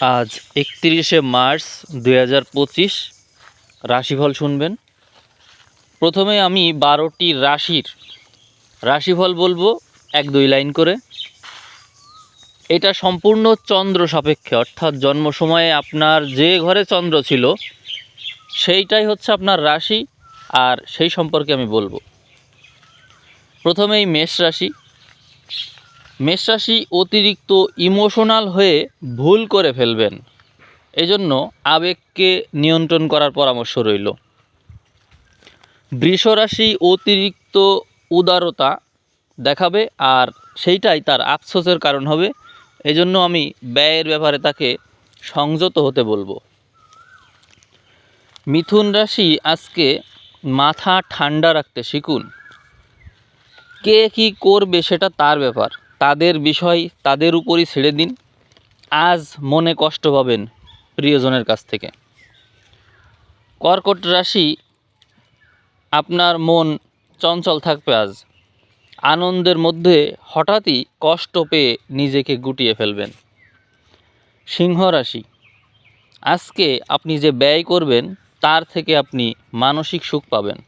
আজ একত্রিশে মার্চ দুই হাজার পঁচিশ রাশিফল শুনবেন। প্রথমে আমি বারোটি রাশির রাশিফল বলব, এক দুই লাইন করে। এটা সম্পূর্ণ চন্দ্র সাপেক্ষে, অর্থাৎ জন্ম সময়ে আপনার যে ঘরে চন্দ্র ছিল, সেইটাই হচ্ছে আপনার রাশি, আর সেই সম্পর্কে আমি বলব। প্রথমেই মেষ রাশি। মেষ রাশি অতিরিক্ত ইমোশনাল হয়ে ভুল করে ফেলবেন। এজন্য আবেগকে নিয়ন্ত্রণ করার পরামর্শ রইল। বৃষ রাশি অতিরিক্ত উদারতা দেখাবে আর সেইটাই তার আফসোসের কারণ হবে। এজন্য আমি ব্যয়ের ব্যাপারে তাকে সংযত হতে বলব। মিথুন রাশি আজকে মাথা ঠান্ডা রাখতে শিখুন। কে কি করবে সেটা তার ব্যাপার। তাদের বিষয় তাদের উপরই ছেড়ে দিন। আজ মনে কষ্ট পাবেন প্রিয়জনের কাছ থেকে। কর্কট রাশি, আপনার মন চঞ্চল থাকবে আজ। আনন্দের মধ্যে হঠাৎই কষ্ট পেয়ে নিজেকে গুটিয়ে ফেলবেন। সিংহ রাশি, আজকে আপনি যে ব্যয় করবেন, তার থেকে আপনি মানসিক সুখ পাবেন।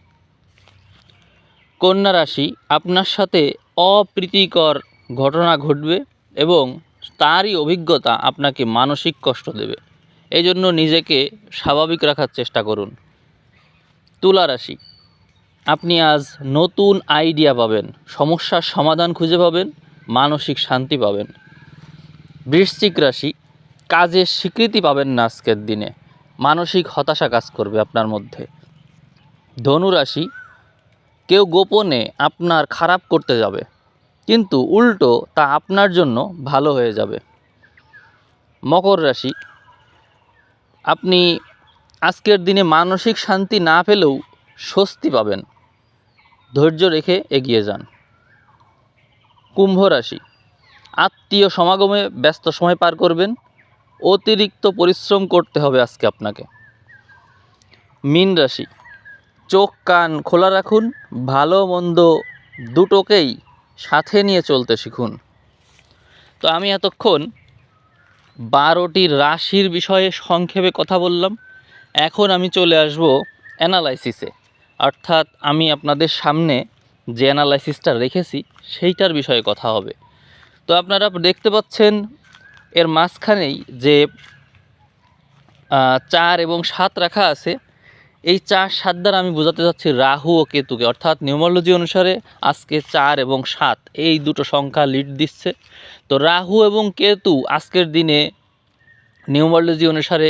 কন্যা রাশি, আপনার সাথে অপ্রীতিকর ঘটনা ঘটবে এবং তারই অভিজ্ঞতা আপনাকে মানসিক কষ্ট দেবে। এই জন্য নিজেকে স্বাভাবিক রাখার চেষ্টা করুন। তুলা রাশি, আপনি আজ নতুন আইডিয়া পাবেন, সমস্যার সমাধান খুঁজে পাবেন, মানসিক শান্তি পাবেন। বৃশ্চিক রাশি, কাজের স্বীকৃতি পাবেন না আজকের দিনে, মানসিক হতাশা কাজ করবে আপনার মধ্যে। ধনুরাশি কেউ গোপনে আপনার খারাপ করতে যাবে কিন্তু উল্টো তা আপনার জন্য ভালো হয়ে যাবে। মকর রাশি, আপনি আজকের দিনে মানসিক শান্তি না পেলেও স্বস্তি পাবেন। ধৈর্য রেখে এগিয়ে যান। কুম্ভ রাশি, আত্মীয় সমাগমে ব্যস্ত সময় পার করবেন। অতিরিক্ত পরিশ্রম করতে হবে আজকে আপনাকে। মীন রাশি, চোখ কান খোলা রাখুন। ভালো মন্দ দুটোকেই সাথে নিয়ে চলতে শিখুন। তো আমি এতক্ষণ বারোটি রাশির বিষয়ে সংক্ষেপে কথা বললাম। এখন আমি চলে আসব অ্যানালাইসিসে অর্থাৎ আমি আপনাদের সামনে যে অ্যানালাইসিসটা রেখেছি, সেইটার বিষয়ে কথা হবে। তো আপনারা দেখতে পাচ্ছেন, এর মাঝখানেই যে চার এবং সাত রাখা আছে এই চার সাত দ্বারা আমি বোঝাতে চাচ্ছি রাহু ও কেতুকে, অর্থাৎ নিউমোলজি অনুসারে আজকে চার এবং সাত, এই দুটো সংখ্যা লিড দিচ্ছে। তো রাহু এবং কেতু আজকের দিনে নিউমোলজি অনুসারে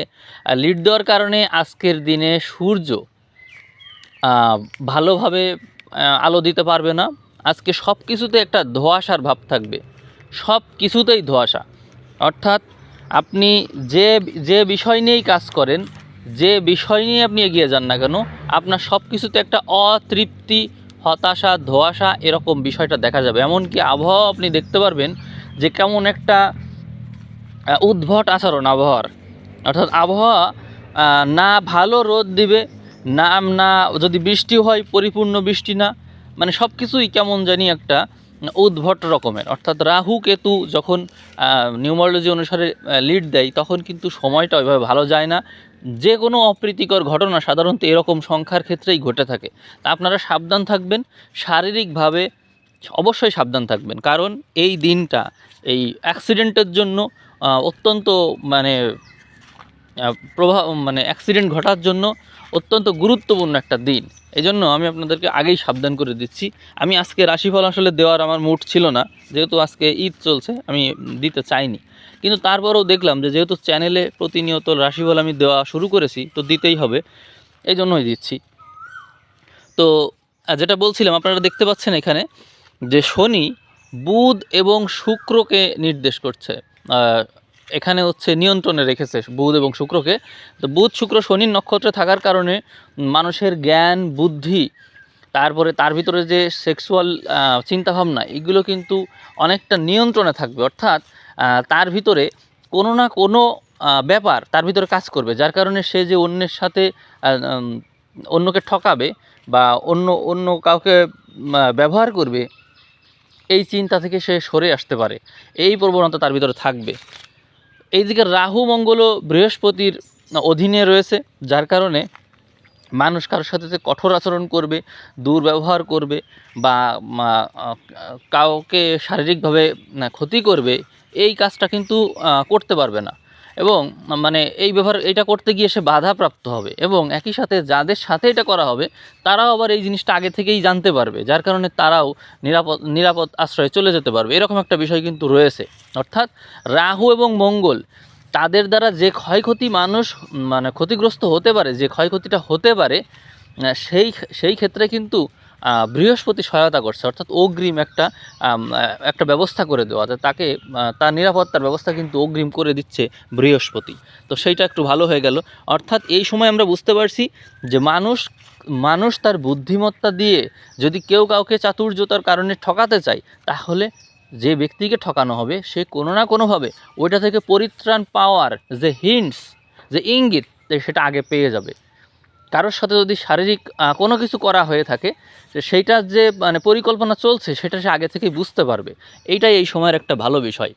লিড দেওয়ার কারণে আজকের দিনে সূর্য ভালোভাবে আলো দিতে পারবে না। আজকে সব কিছুতে একটা ধোঁয়াশার ভাব থাকবে। সব কিছুতেই ধোঁয়াশা। অর্থাৎ আপনি যে যে বিষয় নিয়েই কাজ করেন যে বিষয় নিয়ে আপনি এগিয়ে যান না কেন, আপনার সব কিছুতে একটা অতৃপ্তি, হতাশা, ধোঁয়াশা এরকম বিষয়টা দেখা যাবে। এমনকি আবহাওয়া আপনি দেখতে পারবেন যে কেমন একটা উদ্ভট আচরণ আবহাওয়ার। অর্থাৎ আবহাওয়া না ভালো রোদ দিবে, না না যদি বৃষ্টি হয়, পরিপূর্ণ বৃষ্টি না মানে সব কিছুই কেমন জানি একটা উদ্ভট রকমের। অর্থাৎ রাহু কেতু যখন নিউমোলজি অনুসারে লিড দেয়, তখন কিন্তু সময়টা ওইভাবে ভালো যায় না। যে কোনো অপ্রীতিকর ঘটনা সাধারণত এরকম সংখ্যার ক্ষেত্রেই ঘটে থাকে। তা আপনারা সাবধান থাকবেন, শারীরিকভাবে অবশ্যই সাবধান থাকবেন। কারণ এই দিনটা, এই অ্যাক্সিডেন্টের জন্য অত্যন্ত মানে প্রভাব মানে অ্যাক্সিডেন্ট ঘটার জন্য অত্যন্ত গুরুত্বপূর্ণ একটা দিন। এই জন্য আমি আপনাদেরকে আগেই সাবধান করে দিচ্ছি। আমি আজকে রাশিফল আসলে দেওয়ার আমার মুড ছিল না। যেহেতু আজকে ঈদ চলছে, আমি দিতে চাইনি। কিন্তু তারপরেও দেখলাম যে যেহেতু চ্যানেলে প্রতিনিয়ত রাশিফল আমি দেওয়া শুরু করেছি, তো দিতেই হবে। এই জন্যই দিচ্ছি। তো যেটা বলছিলাম, আপনারা দেখতে পাচ্ছেন এখানে যে শনি বুধ এবং শুক্রকে নির্দেশ করছে। এখানে হচ্ছে নিয়ন্ত্রণে রেখেছে বুধ এবং শুক্রকে। তো বুধ, শুক্র, শনির নক্ষত্রে থাকার কারণে মানুষের জ্ঞান, বুদ্ধি, তারপরে তার ভিতরে যে সেক্সুয়াল চিন্তাভাবনা, এগুলো কিন্তু অনেকটা নিয়ন্ত্রণে থাকবে। অর্থাৎ তার ভিতরে কোনো না কোনো ব্যাপার তার ভিতরে কাজ করবে। যার কারণে সে যে অন্যের সাথে অন্যকে ঠকাবে বা অন্য অন্য কাউকে ব্যবহার করবে, এই চিন্তা থেকে সে সরে আসতে পারে। এই প্রবণতা তার ভিতরে থাকবে। এইদিকে রাহু, মঙ্গল বৃহস্পতির অধীনে রয়েছে, যার কারণে মানুষ কারোর সাথে যে কঠোর আচরণ করবে, দুর্ব্যবহার করবে বা কাউকে শারীরিকভাবে ক্ষতি করবে এই কাজটা কিন্তু করতে পারবে না। এবং মানে এই ব্যাপার এটা করতে গিয়ে সে বাধাপ্রাপ্ত হবে। এবং একই সাথে যাদের সাথে এটা করা হবে, তারাও আবার এই জিনিসটা আগে থেকেই জানতে পারবে। যার কারণে তারাও নিরাপদ নিরাপদ আশ্রয়ে চলে যেতে পারবে। এরকম একটা বিষয় কিন্তু রয়েছে। অর্থাৎ, রাহু এবং মঙ্গল, তাদের দ্বারা যে ক্ষয়ক্ষতি মানুষ মানে ক্ষতিগ্রস্ত হতে পারে, যে ক্ষয়ক্ষতিটা হতে পারে সেই সেই ক্ষেত্রে কিন্তু বৃহস্পতি সহায়তা করছে, অর্থাৎ অগ্রিম একটা একটা ব্যবস্থা করে দেওয়া তাকে তার নিরাপত্তার ব্যবস্থা কিন্তু অগ্রিম করে দিচ্ছে বৃহস্পতি। তো সেইটা একটু ভালো হয়ে গেল। অর্থাৎ এই সময় আমরা বুঝতে পারছি যে মানুষ মানুষ তার বুদ্ধিমত্তা দিয়ে যদি কেউ কাউকে চাতুর্যতার কারণে ঠকাতে চায়, তাহলে যে ব্যক্তিকে ঠকানো হবে, সে কোনো না কোনোভাবে ওইটা থেকে পরিত্রাণ পাওয়ার যে হিন্টস যে ইঙ্গিত, সেটা আগে পেয়ে যাবে। কারোর সাথে যদি শারীরিক কোনো কিছু করা হয়ে থাকে সেইটার যে মানে পরিকল্পনা চলছে, সেটা সে আগে থেকেই বুঝতে পারবে। এইটাই এই সময়ের একটা ভালো বিষয়।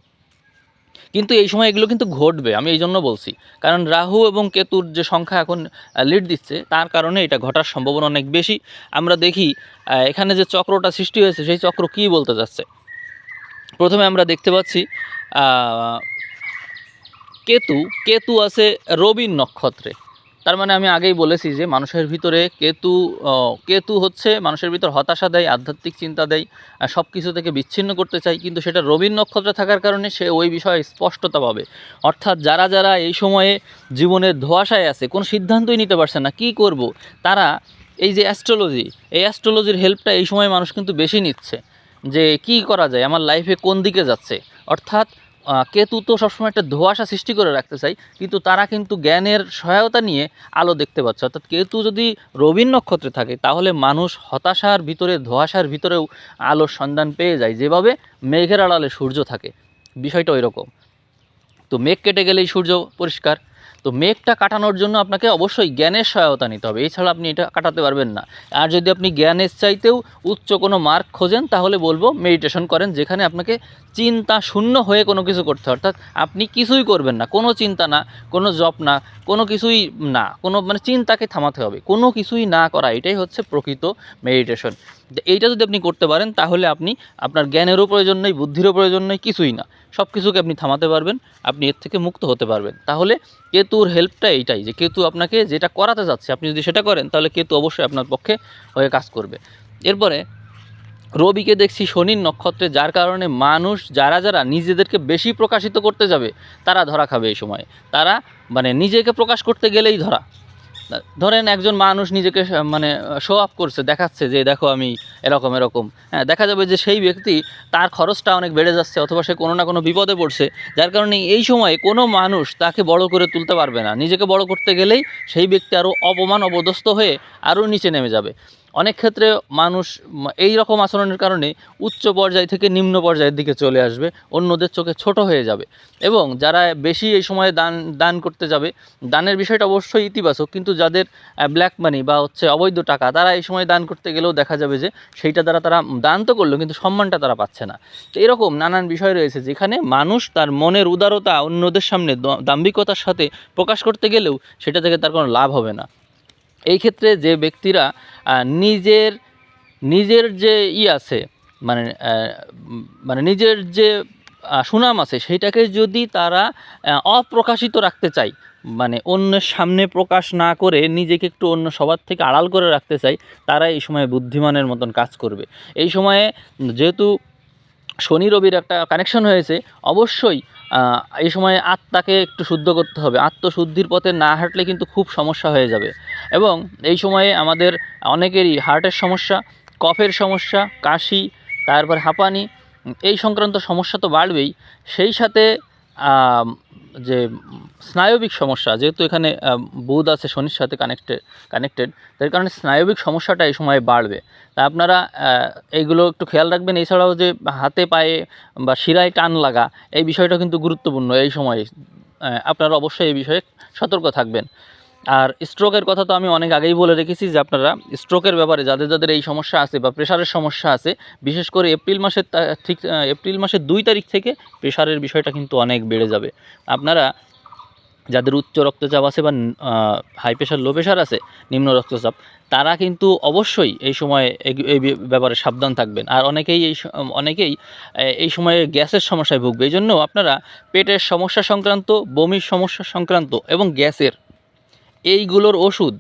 কিন্তু এই সময় এগুলো কিন্তু ঘটবে, আমি এই জন্য বলছি। কারণ রাহু এবং কেতুর যে সংখ্যা এখন লিড দিচ্ছে, তার কারণে এটা ঘটার সম্ভাবনা অনেক বেশি। আমরা দেখি এখানে যে চক্রটা সৃষ্টি হয়েছে, সেই চক্র কী বলতে যাচ্ছে? প্রথমে আমরা দেখতে পাচ্ছি কেতু কেতু আছে রবির নক্ষত্রে। তার মানে আমি আগেই বলেছি যে মানুষের ভিতরে কেতু কেতু হচ্ছে মানুষের ভিতর হতাশা দেয়, আধ্যাত্মিক চিন্তা দেয় সব কিছু থেকে বিচ্ছিন্ন করতে চায়, কিন্তু সেটা রবির নক্ষত্রে থাকার কারণে সে ওই বিষয়ে স্পষ্টতা পাবে। অর্থাৎ যারা যারা এই সময়ে জীবনের ধোয়াশায় আছে, কোনো সিদ্ধান্তই নিতে পারছে না, কি করব? তারা এই যে অ্যাস্ট্রোলজি, এই অ্যাস্ট্রোলজির হেল্পটা এই সময় মানুষ কিন্তু বেশি নিচ্ছে, যে কি করা যায়, আমার লাইফে কোন দিকে যাচ্ছে? অর্থাৎ কেতু তো সবসময় একটা ধোয়াশা সৃষ্টি করে রাখতে চাই, কিন্তু তারা কিন্তু জ্ঞানের সহায়তা নিয়ে আলো দেখতে পাচ্ছে। অর্থাৎ কেতু যদি রবীন নক্ষত্রে থাকে, তাহলে মানুষ হতাশার ভিতরে, ধোয়াশার ভিতরেও আলোর সন্ধান পেয়ে যায়। যেভাবে মেঘের আড়ালে সূর্য থাকে, বিষয়টা ওই রকম তো মেঘ কেটে গেলেই সূর্য পরিষ্কার তো মেঘটা কাটানোর জন্য আপনাকে অবশ্যই জ্ঞানের সহায়তা নিতে হবে। এছাড়া আপনি এটা কাটাতে পারবেন না। আর যদি আপনি জ্ঞানের চাইতেও উচ্চ কোনো মার্ক খোঁজেন, তাহলে বলব মেডিটেশন করেন, যেখানে আপনাকে চিন্তা শূন্য হয়ে কোনো কিছু করতে হয়। অর্থাৎ আপনি কিছুই করবেন না। কোনো চিন্তা না, কোনো জব না, কোনো কিছুই না। কোনো মানে চিন্তাকে থামাতে হবে। কোনো কিছুই না করা, এটাই হচ্ছে প্রকৃত মেডিটেশন এইটা যদি আপনি করতে পারেন, তাহলে আপনি আপনার জ্ঞানেরও প্রয়োজন নেই, বুদ্ধিরও প্রয়োজন নেই, কিছুই না। সব কিছুকে আপনি থামাতে পারবেন, আপনি এর থেকে মুক্ত হতে পারবেন। তাহলে কেতুর হেল্পটা এইটাই যে কেতু আপনাকে যেটা করাতে যাচ্ছে, আপনি যদি সেটা করেন, তাহলে কেতু অবশ্যই আপনার পক্ষে হয়ে কাজ করবে। এরপরে রবিকে দেখছি শনির নক্ষত্রে, যার কারণে মানুষ যারা যারা নিজেদেরকে বেশি প্রকাশিত করতে যাবে, তারা ধরা খাবে এই সময়। তারা মানে নিজেকে প্রকাশ করতে গেলেই ধরা। ধরেন একজন মানুষ নিজেকে মানে শো আপ করছে, দেখাচ্ছে যে, দেখো, আমি এরকম এরকম। হ্যাঁ দেখা যাবে যে সেই ব্যক্তি তার খরচটা অনেক বেড়ে যাচ্ছে অথবা সে কোনো না কোনো বিপদে পড়ছে, যার কারণে এই সময়ে কোনো মানুষ তাকে বড় করে তুলতে পারবে না। নিজেকে বড় করতে গেলেই সেই ব্যক্তি আরও অপমান, অপদস্থ হয়ে আরও নিচে নেমে যাবে। অনেক ক্ষেত্রে মানুষ এই রকম আচরণের কারণে উচ্চ পর্যায় থেকে নিম্ন পর্যায়ের দিকে চলে আসবে, অন্যদের চোখে ছোট হয়ে যাবে। এবং যারা বেশি এই সময়ে দান দান করতে যাবে, দানের বিষয়টা অবশ্যই ইতিবাচক, কিন্তু যাদের ব্ল্যাক মানি বা হচ্ছে অবৈধ টাকা, তারা এই সময় দান করতে গেলেও দেখা যাবে যে সেইটা দ্বারা তারা দান তো করল, কিন্তু সম্মানটা তারা পাচ্ছে না। তো এরকম নানান বিষয় রয়েছে, যেখানে মানুষ তার মনের উদারতা অন্যদের সামনে দাম্ভিকতার সাথে প্রকাশ করতে গেলেও সেটা থেকে তার কোনো লাভ হবে না। এই ক্ষেত্রে যে ব্যক্তিরা নিজের নিজের যে ই আছে মানে মানে নিজের যে সুনাম আছে সেইটাকে যদি তারা অপ্রকাশিত রাখতে চায় মানে অন্যের সামনে প্রকাশ না করে নিজেকে একটু অন্য সবার থেকে আড়াল করে রাখতে চাই তারা এই সময় বুদ্ধিমানের মতন কাজ করবে। এই সময়ে যেহেতু শনি রবির একটা কানেকশন হয়েছে, অবশ্যই এই সময় আত্মাকে একটু শুদ্ধ করতে হবে। আত্মশুদ্ধির পথে না হাঁটলে কিন্তু খুব সমস্যা হয়ে যাবে। এবং এই সময়ে আমাদের অনেকেরই হার্টের সমস্যা, কফের সমস্যা, কাশি, তারপর হাঁপানি, এই সংক্রান্ত সমস্যা তো বাড়বেই। সেই সাথে যে স্নায়বিক সমস্যা, যেহেতু এখানে বুধ আছে, শনির সাথে কানেক্টেড কানেক্টেড তার কারণে স্নায়বিক সমস্যাটা এই সময় বাড়বে। তা আপনারা এইগুলো একটু খেয়াল রাখবেন। এছাড়াও যে হাতে পায়ে বা শিরায় টান লাগা, এই বিষয়টা কিন্তু গুরুত্বপূর্ণ এই সময়। আপনারা অবশ্যই এই বিষয়ে সতর্ক থাকবেন। আর স্ট্রোকের কথা তো আমি অনেক আগেই বলে রেখেছি যে আপনারা স্ট্রোকের ব্যাপারে যাদের যাদের এই সমস্যা আছে বা প্রেশারের সমস্যা আছে, বিশেষ করে এপ্রিল মাসের ঠিক এপ্রিল মাসের দুই তারিখ থেকে প্রেশারের বিষয়টা কিন্তু অনেক বেড়ে যাবে। আপনারা যাদের উচ্চ রক্তচাপ আছে বা হাই প্রেশার লো প্রেশার আছে, নিম্ন রক্তচাপ, তারা কিন্তু অবশ্যই এই সময়ে এই- ব্যাপারে সাবধান থাকবেন। আর অনেকেই এই অনেকেই এই সময়ে গ্যাসের সমস্যায় ভুগবে। এই জন্য আপনারা পেটের সমস্যা সংক্রান্ত, বমির সমস্যা সংক্রান্ত এবং গ্যাসের এইগুলোর ওষুধ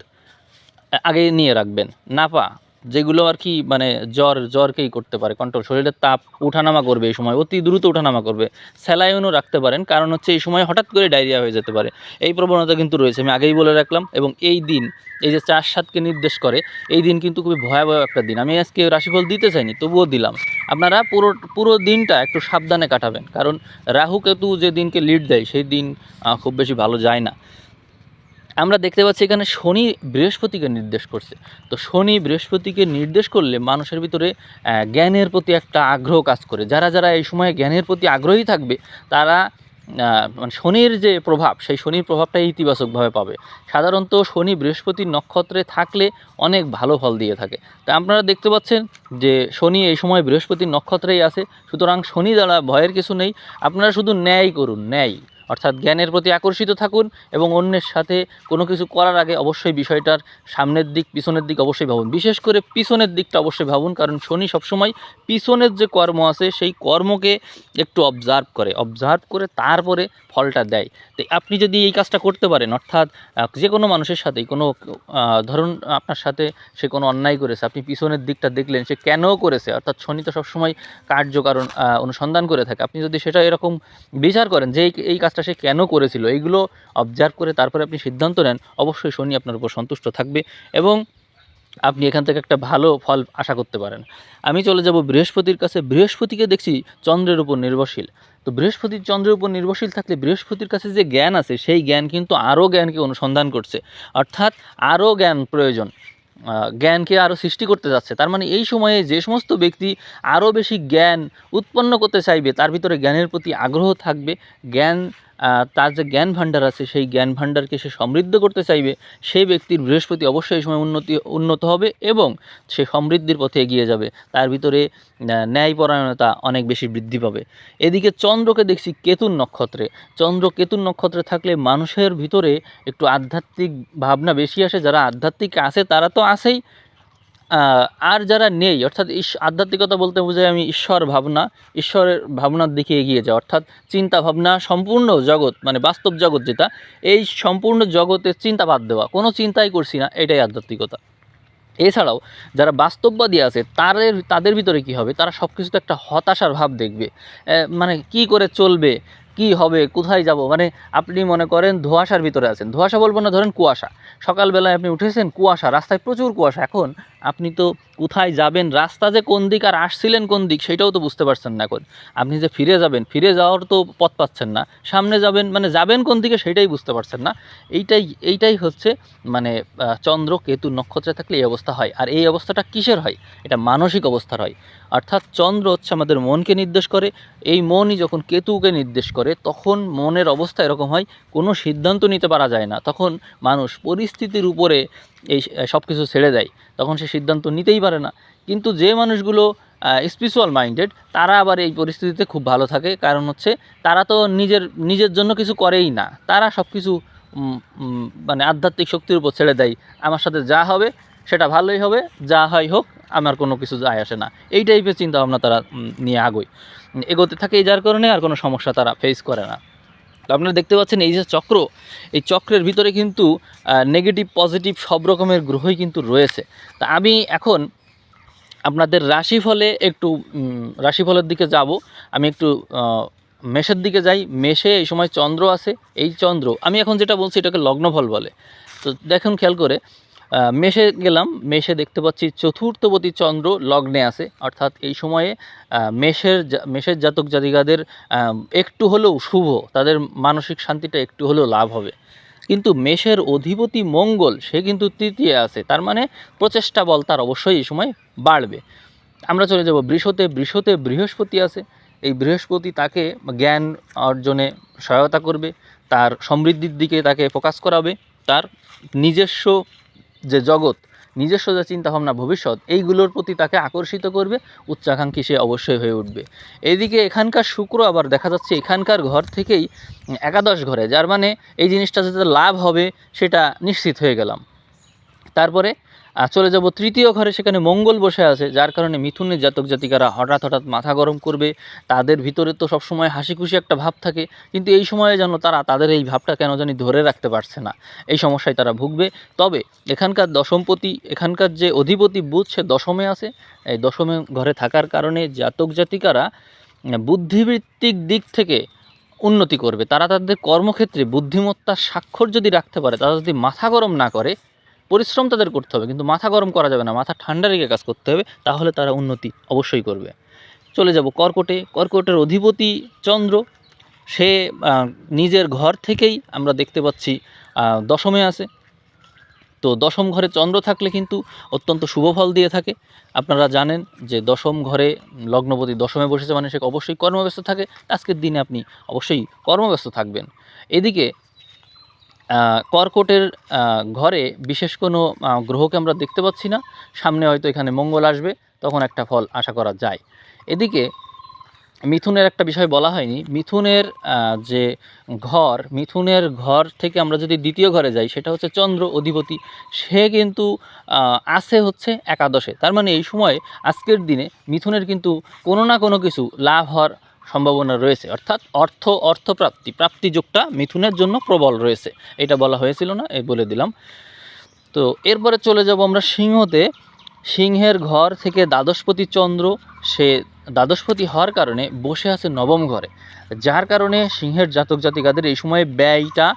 আগে নিয়ে রাখবেন। নাপা যেগুলো আর কি মানে জ্বর, জ্বরকেই করতে পারে কন্ট্রোল শরীরের তাপ ওঠানামা করবে এই সময়, অতি দ্রুত ওঠানামা করবে। স্যালাইনও রাখতে পারেন, কারণ হচ্ছে এই সময় হঠাৎ করে ডায়রিয়া হয়ে যেতে পারে। এই প্রবণতা কিন্তু রয়েছে, আমি আগেই বলে রাখলাম। এবং এই দিন, এই যে চার সাতকে নির্দেশ করে, এই দিন কিন্তু খুবই ভয়াবহ একটা দিন। আমি আজকে রাশিফল দিতে চাইনি, তবুও দিলাম। আপনারা পুরো পুরো দিনটা একটু সাবধানে কাটাবেন, কারণ রাহু কেতু যে দিনকে লিড দেয়, সেই দিন খুব বেশি ভালো যায় না। আমরা দেখতে পাচ্ছি এখানে শনি বৃহস্পতিকে নির্দেশ করছে। তো শনি বৃহস্পতিকে নির্দেশ করলে মানুষের ভিতরে জ্ঞানের প্রতি একটা আগ্রহ কাজ করে। যারা যারা এই সময়ে জ্ঞানের প্রতি আগ্রহী থাকবে, তারা মানে শনির যে প্রভাব, সেই শনির প্রভাবটা ইতিবাচকভাবে পাবে। সাধারণত শনি বৃহস্পতির নক্ষত্রে থাকলে অনেক ভালো ফল দিয়ে থাকে। তা আপনারা দেখতে পাচ্ছেন যে শনি এই সময় বৃহস্পতির নক্ষত্রেই আছে। সুতরাং শনি দ্বারা ভয়ের কিছু নেই। আপনারা শুধু ন্যায় করুন, ন্যায়। অর্থাৎ জ্ঞানের প্রতি আকর্ষিত থাকুন এবং অন্যের সাথে কোনো কিছু করার আগে অবশ্যই বিষয়টার সামনের দিক, পিছনের দিক অবশ্যই ভাবুন। বিশেষ করে পিছনের দিকটা অবশ্যই ভাবুন, কারণ শনি সবসময় পিছনের যে কর্ম আছে, সেই কর্মকে একটু অবজার্ভ করে। অবজার্ভ করে তারপরে ফলটা দেয়। তো আপনি যদি এই কাজটা করতে পারেন, অর্থাৎ যে কোনো মানুষের সাথেই, কোনো ধরুন আপনার সাথে সে কোনো অন্যায় করেছে, আপনি পিছনের দিকটা দেখলেন, সে কেন করেছে, অর্থাৎ শনি তো সবসময় কার্যকারণ অনুসন্ধান করে থাকে। আপনি যদি সেটা এরকম বিচার করেন যে এই এই কাজটা সে কেন করেছিল, এইগুলো অবজার্ভ করে তারপরে আপনি সিদ্ধান্ত নেন, অবশ্যই শনি আপনার উপর সন্তুষ্ট থাকবে এবং আপনি এখান থেকে একটা ভালো ফল আশা করতে পারেন। আমি চলে যাব বৃহস্পতির কাছে, বৃহস্পতিকে দেখছি চন্দ্রের উপর নির্ভরশীল। তো বৃহস্পতির চন্দ্রের উপর নির্ভরশীল থাকলে বৃহস্পতির কাছে যে জ্ঞান আছে, সেই জ্ঞান কিন্তু আরও জ্ঞানকে অনুসন্ধান করছে। অর্থাৎ আরও জ্ঞান প্রয়োজন জ্ঞানকে আরও সৃষ্টি করতে যাচ্ছে। তার মানে এই সময়ে যে সমস্ত ব্যক্তি আরও বেশি জ্ঞান উৎপন্ন করতে চাইবে, তার ভিতরে জ্ঞানের প্রতি আগ্রহ থাকবে। জ্ঞান তার যে জ্ঞান ভাণ্ডার আছে সেই জ্ঞান ভাণ্ডারকে সে সমৃদ্ধ করতে চাইবে সেই ব্যক্তির বৃহস্পতি অবশ্যই এই সময় উন্নতি উন্নত হবে এবং সে সমৃদ্ধির পথে এগিয়ে যাবে। তার ভিতরে ন্যায়পরায়ণতা অনেক বেশি বৃদ্ধি পাবে। এদিকে চন্দ্রকে দেখছি কেতুন নক্ষত্রে। চন্দ্র কেতুন নক্ষত্রে থাকলে মানুষের ভিতরে একটু আধ্যাত্মিক ভাবনা বেশি আসে যারা আধ্যাত্মিক আছে তারা তো আহ, আর যারা নেই, অর্থাৎ আধ্যাত্মিকতা বলতে বোঝাই আমি ঈশ্বর ভাবনা, ঈশ্বরের ভাবনার দিকে এগিয়ে যাওয়া, অর্থাৎ চিন্তা ভাবনা সম্পূর্ণ জগৎ মানে বাস্তব জগৎ যেটা, এই সম্পূর্ণ জগতের চিন্তা বাদ দেওয়া, কোনো চিন্তাই করছি না, এটাই আধ্যাত্মিকতা। এছাড়াও যারা বাস্তববাদী আছে, তাদের তাদের ভিতরে কি হবে? তারা সব কিছুতে একটা হতাশার ভাব দেখবে। মানে কি করে চলবে? কি হবে? কোথায় যাব? মানে আপনি মনে করেন ধোঁয়াশার ভিতরে আছেন। ধোঁয়াশা বলব না, ধরেন কুয়াশা। সকালবেলায় আপনি উঠেছেন, কুয়াশা, রাস্তায় প্রচুর কুয়াশা। এখন আপনি তো কোথায় যাবেন, রাস্তা যে কোন দিক আর আসছিলেন কোন দিক সেটাও তো বুঝতে পারছেন না এখন আপনি যে ফিরে যাবেন, ফিরে যাওয়ার তো পথ পাচ্ছেন না। সামনে যাবেন মানে যাবেন কোন দিকে সেটাই বুঝতে পারছেন না। এইটাই এইটাই হচ্ছে মানে চন্দ্র, কেতু, নক্ষত্রে থাকলে এই অবস্থা হয়। আর এই অবস্থাটা কিসের হয়? এটা মানসিক অবস্থার হয়। অর্থাৎ চন্দ্র হচ্ছে আমাদের মনকে নির্দেশ করে। এই মনই যখন কেতুকে নির্দেশ করে, তখন মনের অবস্থা এরকম হয়, কোনো সিদ্ধান্ত নিতে পারা যায় না। তখন মানুষ পরিস্থিতির উপরে এই সব কিছু ছেড়ে দেয় তখন সে সিদ্ধান্ত নিতেই পারে না। কিন্তু যে মানুষগুলো স্পিরিচুয়াল মাইন্ডেড তারা আবার এই পরিস্থিতিতে খুব ভালো থাকে। কারণ হচ্ছে তারা তো নিজের নিজের জন্য কিছু করেই না। তারা সব কিছু মানে আধ্যাত্মিক শক্তির উপর ছেড়ে দেয়। আমার সাথে যা হবে সেটা ভালোই হবে যা হয় হোক আমার কোনো কিছু যায় আসে না। এই টাইপের চিন্তাভাবনা তারা নিয়ে উম, এগোতে থাকে যার কারণে আর কোনো সমস্যা তারা ফেস করে না। আপনারা দেখতে পাচ্ছেন এই যে চক্র, এই চক্রের ভিতরে কিন্তু নেগেটিভ পজিটিভ সব রকমের গ্রহই কিন্তু রয়েছে। তা আমি এখন আপনাদের রাশিফলে একটু রাশিফলের দিকে যাব। আমি একটু মেষের দিকে যাই। মেষে এই সময় চন্দ্র আছে। এই চন্দ্র, আমি এখন যেটা বলছি এটাকে লগ্নফল বলে। তো দেখুন, খেয়াল করে মেষে গেলাম, মেষে দেখতে পাচ্ছি চতুর্থবতী চন্দ্র লগ্নে আছে। অর্থাৎ এই সময়ে মেষের মেষের জাতক জাতিকাদের একটু হলেও শুভ, তাদের মানসিক শান্তিটা একটু হলেও লাভ হবে। কিন্তু মেষের অধিপতি মঙ্গল, সে কিন্তু তৃতীয় আছে। তার মানে প্রচেষ্টা বল তার অবশ্যই এই সময় বাড়বে। আমরা চলে যাব, বৃষতে বৃষতে বৃহস্পতি আছে। এই বৃহস্পতি তাকে জ্ঞান অর্জনে সহায়তা করবে, তার সমৃদ্ধির দিকে তাকে ফোকাস করাবে, তার নিজস্ব যে জগৎ, নিজস্ব যে চিন্তাভাবনা ভবিষ্যৎ, এইগুলোর প্রতি তাকে আকর্ষিত করবে, উচ্চাকাঙ্ক্ষী সে অবশ্যই হয়ে উঠবে। এদিকে এখানকার শুক্র আবার দেখা যাচ্ছে এখানকার ঘর থেকেই একাদশ ঘরে, যার মানে এই জিনিসটা যাতে লাভ হবে, সেটা নিশ্চিত হয়ে গেলাম। তারপরে চলে যাব তৃতীয় ঘরে, সেখানে মঙ্গল বসে আছে, যার কারণে মিথুনের জাতক জাতিকারা হঠাৎ হঠাৎ মাথা গরম করবে। তাদের ভিতরে তো সবসময় হাসি খুশি একটা ভাব থাকে, কিন্তু এই সময়ে যেন তারা তাদের এই ভাবটা কেন জানি ধরে রাখতে পারছে না। এই সমস্যায় তারা ভুগবে। তবে এখানকার দশমপতি, এখানকার যে অধিপতি বুধ, সে দশমে আছে। এই দশমে ঘরে থাকার কারণে জাতক জাতিকারা বুদ্ধিবৃত্তিক দিক থেকে উন্নতি করবে। তারা তাদের কর্মক্ষেত্রে বুদ্ধিমত্তার স্বাক্ষর যদি রাখতে পারে, তারা যদি মাথা গরম না করে পরিশ্রম তাদের করতে হবে, কিন্তু মাথা গরম করা যাবে না, মাথা ঠান্ডা রেখে কাজ করতে হবে, তাহলে তারা উন্নতি অবশ্যই করবে। চলে যাব কর্কটে, কর্কটের অধিপতি চন্দ্র, সে নিজের ঘর থেকেই আমরা দেখতে পাচ্ছি দশমে আছে। তো দশম ঘরে চন্দ্র থাকলে কিন্তু অত্যন্ত শুভ ফল দিয়ে থাকে। আপনারা জানেন যে দশম ঘরে লগ্নপতি দশমে বসেছে মানে সে অবশ্যই কর্মব্যস্ত থাকে, আজকের দিনে আপনি অবশ্যই কর্মব্যস্ত থাকবেন। এদিকে কর্কটের ঘরে বিশেষ কোনো গ্রহকে আমরা দেখতে পাচ্ছি না। সামনে হয়তো এখানে মঙ্গল আসবে, তখন একটা ফল আশা করা যায়। এদিকে মিথুনের একটা বিষয় বলা হয়নি। মিথুনের যে ঘর, মিথুনের ঘর থেকে আমরা যদি দ্বিতীয় ঘরে যাই, সেটা হচ্ছে চন্দ্র অধিপতি। সে কিন্তু আছে হচ্ছে একাদশে। তার মানে এই সময়, আজকের দিনে মিথুনের কিন্তু কোনো না কোনো কিছু লাভ হওয়ার সম্ভাবনা রয়েছে। অর্থাৎ অর্থ, অর্থপ্রাপ্তি প্রাপ্তি যোগটা মিথুনের জন্য প্রবল রয়েছে। এটা বলা হয়েছিল না, এই বলে দিলাম। তো এরপরে চলে যাব আমরা সিংহতে। সিংহের ঘর থেকে দ্বাদশপতি চন্দ্র, সে দ্বাদশপতি হওয়ার কারণে বসে আছে নবম ঘরে। যার কারণে সিংহের জাতক জাতিকাদের এই সময়ে ব্যয়টা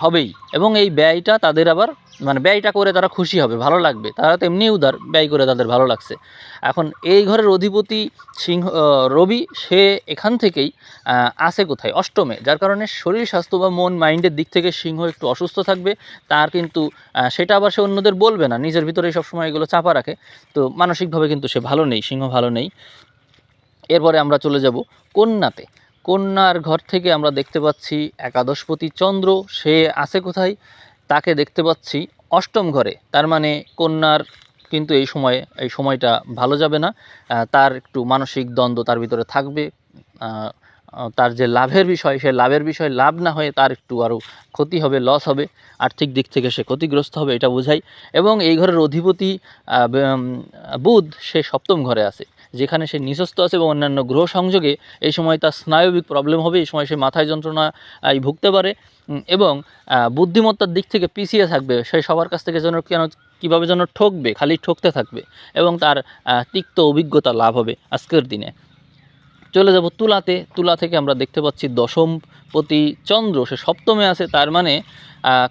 হবেই। এবং এই ব্যয়টা তাদের আবার মানে ব্যয়টা করে তারা খুশি হবে, ভালো লাগবে। তারা তো এমনি উদার, ব্যয় করে তাদের ভালো লাগছে। এখন এই ঘরের অধিপতি সিংহ রবি, সে এখান থেকেই আছে কোথায়? অষ্টমে, যার কারণে শরীর, স্বাস্থ্য বা মন, মাইন্ডের দিক থেকে সিংহ একটু অসুস্থ থাকবে। তার কিন্তু সেটা আবার সে অন্যদের বলবে না। নিজের ভিতরেই সবসময় এগুলো চাপা রাখে। তো মানসিকভাবে কিন্তু সে ভালো নেই, সিংহ ভালো নেই। এরপরে আমরা চলে যাব কন্যাতে। কন্যার ঘর থেকে আমরা দেখতে পাচ্ছি একাদশপতি চন্দ্র। সে আছে কোথায়? তাকে দেখতে পাচ্ছি অষ্টম ঘরে। তার মানে কন্যার কিন্তু এই সময়ে, এই সময়টা ভালো যাবে না। তার একটু মানসিক দ্বন্দ্ব তার ভিতরে থাকবে। তার যে লাভের বিষয়, সে লাভের বিষয় লাভ না হয়ে তার একটু আরও ক্ষতি হবে লস হবে, আর্থিক দিক থেকে সে ক্ষতিগ্রস্ত হবে, এটা বোঝাই। এবং এই ঘরের অধিপতি বুধ, সে সপ্তম ঘরে আছে, যেখানে সে নিঃস্বস্ত আছে এবং অন্যান্য গ্রহ সংযোগে এই সময় তার স্নায়বিক প্রবলেম হবে, এই সময় সে মাথায় যন্ত্রণা ভুগতে পারে। এবং বুদ্ধিমত্তার দিক থেকে পিছিয়ে থাকবে, সে সবার কাছ থেকে যেন কেন, কীভাবে যেন ঠকবে, খালি ঠকতে থাকবে, এবং তার তিক্ত অভিজ্ঞতা লাভ হবে আজকের দিনে। চলে যাব তুলাতে। তুলা থেকে আমরা দেখতে পাচ্ছি দশম প্রতি চন্দ্র। সে সপ্তমে আছে, তার মানে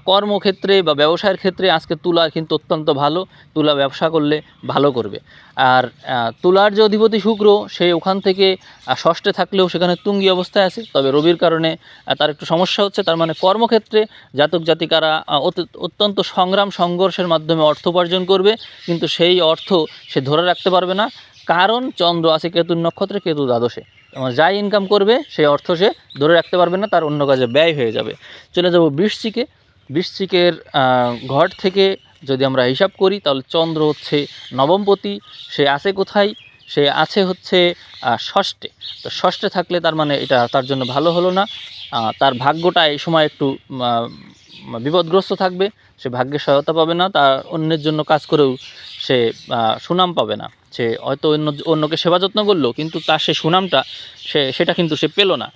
কর্মক্ষেত্রে বা ব্যবসায়ের ক্ষেত্রে আজকে তুলা কিন্তু অত্যন্ত ভালো। তুলা ব্যবসা করলে ভালো করবে। আর তুলার যে অধিপতি শুক্র, সে ওখান থেকে ষষ্ঠে থাকলেও সেখানে তুঙ্গি অবস্থায় আছে। তবে রবির কারণে তার একটু সমস্যা হচ্ছে। তার মানে কর্মক্ষেত্রে জাতক জাতিকারা অত্যন্ত সংগ্রাম, সংঘর্ষের মাধ্যমে অর্থ উপার্জন করবে। কিন্তু সেই অর্থ সে ধরে রাখতে পারবে না। কারণ চন্দ্র আছে কেতুর নক্ষত্রে, কেতু দ্বাদশে। যাই ইনকাম করবে সেই অর্থ সে ধরে রাখতে পারবে না, তার অন্য কাজে ব্যয় হয়ে যাবে। চলে যাব বৃশ্চিকে। বৃশ্চিকের ঘর থেকে যদি আমরা হিসাব করি, তাহলে চন্দ্র হচ্ছে নবমপতি। সে আছে কোথায়? সে আছে হচ্ছে ষষ্ঠে। তো ষষ্ঠে থাকলে তার মানে এটা তার জন্য ভালো হলো না। তার ভাগ্যটা এই সময় একটু বিপদগ্রস্ত থাকবে। সে ভাগ্যের সহায়তা পাবে না, তার অন্যের জন্য কাজ করেও সে সুনাম পাবে না। সে হয়তো অন্য অন্যকে সেবা যত্ন করল, কিন্তু তার সে সুনামটা সে, সেটা কিন্তু সে পেল না।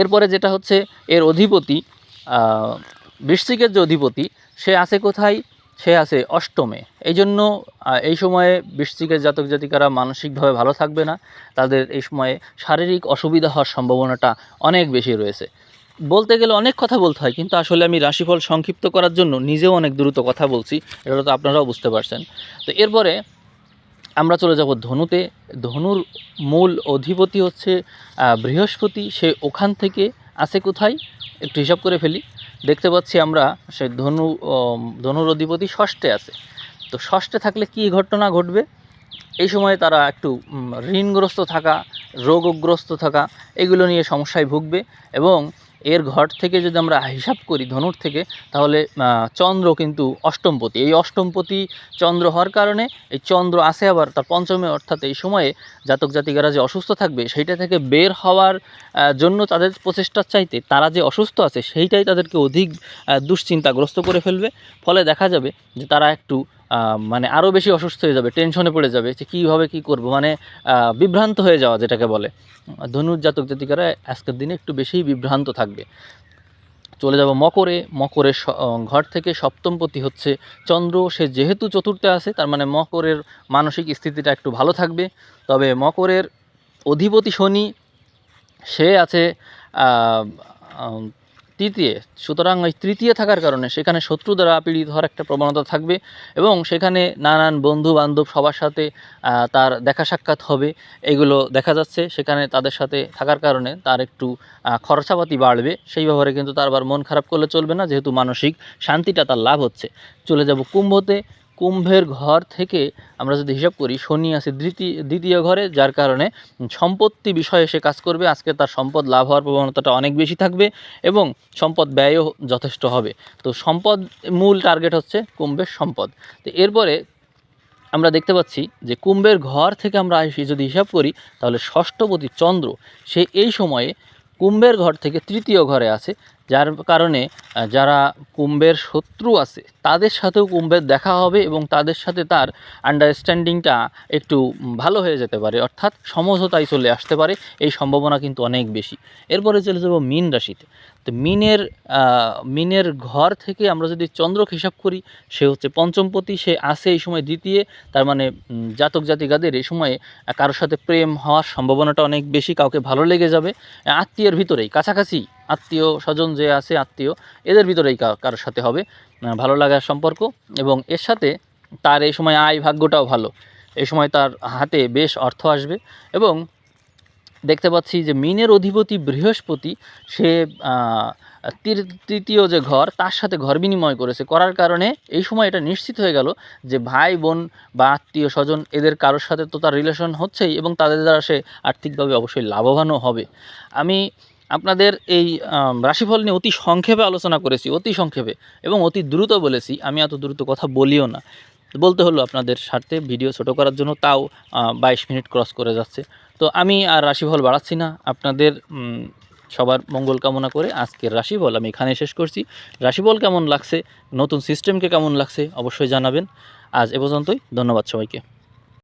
এরপরে যেটা হচ্ছে, এর অধিপতি বৃশ্চিকের যে অধিপতি, সে আছে কোথায়? সে আছে অষ্টমে। এই জন্য এই সময়ে বৃশ্চিকের জাতক জাতিকারা মানসিকভাবে ভালো থাকবে না। তাদের এই সময়ে শারীরিক অসুবিধা হওয়ার সম্ভাবনাটা অনেক বেশি রয়েছে। বলতে গেলে অনেক কথা বলতে হয়, কিন্তু আসলে আমি রাশিফল সংক্ষিপ্ত করার জন্য নিজেও অনেক দ্রুত কথা বলছি, এটা তো আপনারাও বুঝতে পারছেন। তো এরপরে আমরা চলে যাব ধনুতে। ধনুর মূল অধিপতি হচ্ছে বৃহস্পতি। সে ওখান থেকে আছে কোথায়? একটু হিসাব করে ফেলি। দেখতে পাচ্ছি আমরা, সে ধনু ধনুর অধিপতি ষষ্ঠে আছে। তো ষষ্ঠে থাকলে কী ঘটনা ঘটবে? এই সময়ে তারা একটু ঋণগ্রস্ত থাকা, রোগগ্রস্ত থাকা, এগুলো নিয়ে সমস্যায় ভুগবে এবং এর ঘট থেকে যদি আমরা হিসাব করি ধনুর থেকে, তাহলে চন্দ্র কিন্তু অষ্টমপতি। এই অষ্টমপতি চন্দ্র হওয়ার কারণে, এই চন্দ্র আসে আবার তার পঞ্চমে, অর্থাৎ এই সময়ে জাতক জাতিকারা যে অসুস্থ থাকবে, সেইটা থেকে বের হওয়ার জন্য তাদের প্রচেষ্টার চাইতে তারা যে অসুস্থ আছে, সেইটাই তাদেরকে অধিক দুশ্চিন্তাগ্রস্ত করে ফেলবে। ফলে দেখা যাবে যে তারা একটু মানে আরও বেশি অসুস্থ হয়ে যাবে টেনশনে পড়ে যাবে যে কীভাবে কী করব? মানে বিভ্রান্ত হয়ে যাওয়া যেটাকে বলে। ধনুর জাতক জাতিকারা আজকের দিনে একটু বেশিই বিভ্রান্ত থাকবে। চলে যাব মকরে। মকরের ঘর থেকে সপ্তমপতি হচ্ছে চন্দ্র। সে যেহেতু চতুর্থে আছে, তার মানে মকরের মানসিক স্থিতিটা একটু ভালো থাকবে। তবে মকরের অধিপতি শনি, সে আছে তৃতীয়, সুতরাং ওই তৃতীয় থাকার কারণে সেখানে শত্রু দ্বারা পীড়িত হওয়ার একটা প্রবণতা থাকবে এবং সেখানে নানান বন্ধু বান্ধব সবার সাথে তার দেখা সাক্ষাৎ হবে। এগুলো দেখা যাচ্ছে, সেখানে তাদের সাথে থাকার কারণে তার একটু খরচাপাতি বাড়বে। সেই ব্যাপারে কিন্তু তার আবার মন খারাপ করলে চলবে না, যেহেতু মানসিক শান্তিটা তার লাভ হচ্ছে। চলে যাব কুম্ভতে। কুম্ভের ঘর থেকে আমরা যদি হিসাব করি, শনি আছে দ্বিতীয় দ্বিতীয় ঘরে, যার কারণে সম্পত্তি বিষয়ে সে কাজ করবে। আজকে তার সম্পদ লাভ হওয়ার প্রবণতাটা অনেক বেশি থাকবে এবং সম্পদ ব্যয়ও যথেষ্ট হবে। তো সম্পদ, মূল টার্গেট হচ্ছে কুম্ভের সম্পদ। তো এরপরে আমরা দেখতে পাচ্ছি যে কুম্ভের ঘর থেকে আমরা যদি হিসাব করি, তাহলে ষষ্ঠপতি চন্দ্র, সে এই সময়ে কুম্ভের ঘর থেকে তৃতীয় ঘরে আছে। যার কারণে যারা কুম্ভের শত্রু আছে, তাদের সাথেও কুম্ভের দেখা হবে এবং তাদের সাথে তার আন্ডারস্ট্যান্ডিংটা একটু ভালো হয়ে যেতে পারে। অর্থাৎ সমঝোতায় চলে আসতে পারে, এই সম্ভাবনা কিন্তু অনেক বেশি। এরপরে চলে যাব মিন রাশিতে। তো মিনের মিনের ঘর থেকে আমরা যদি চন্দ্রকে হিসাব করি, সে হচ্ছে পঞ্চমপতি, সে আসে এই সময় দ্বিতীয়, তার মানে জাতক জাতিকাদের এই সময়ে কারোর সাথে প্রেম হওয়ার সম্ভাবনাটা অনেক বেশি, কাউকে ভালো লেগে যাবে। আত্মীয়ের ভিতরেই, কাছাকাছি। আত্মীয় স্বজন যে আছে আত্মীয়, এদের ভিতরেই কারোর সাথে হবে। ভালো লাগার সম্পর্ক এবং এর সাথে তার এই সময় আয় ভাগ্যটাও ভালো। এই সময় তার হাতে বেশ অর্থ আসবে এবং দেখতে পাচ্ছি যে মিনের অধিপতি বৃহস্পতি, সে তৃতীয় যে ঘর, তার সাথে ঘর বিনিময় করেছে। করার কারণে এই সময় এটা নিশ্চিত হয়ে গেল যে ভাই, বোন বা আত্মীয় স্বজন এদের কারোর সাথে তো তার রিলেশন হচ্ছেই এবং তাদের দ্বারা সে আর্থিকভাবে অবশ্যই লাভবানও হবে। আমি আপনাদের এই রাশিফল নিয়ে অতি সংক্ষেপে আলোচনা করেছি, অতি সংক্ষেপে এবং অতি দ্রুত বলেছি, আমি এত দ্রুত কথা বলিও না। বলতে হলো আপনাদের স্বার্থে ভিডিও ছোট করার জন্য, তাও বাইশ মিনিট ক্রস করে যাচ্ছে। তো আমি আর রাশিফল বাড়াচ্ছি না, আপনাদের সবার মঙ্গল কামনা করে আজকের রাশিফল আমি এখানে শেষ করছি। রাশিফল কেমন লাগছে, নতুন সিস্টেমকে কেমন লাগছে, অবশ্যই জানাবেন। আজ এ পর্যন্তই, ধন্যবাদ সবাইকে।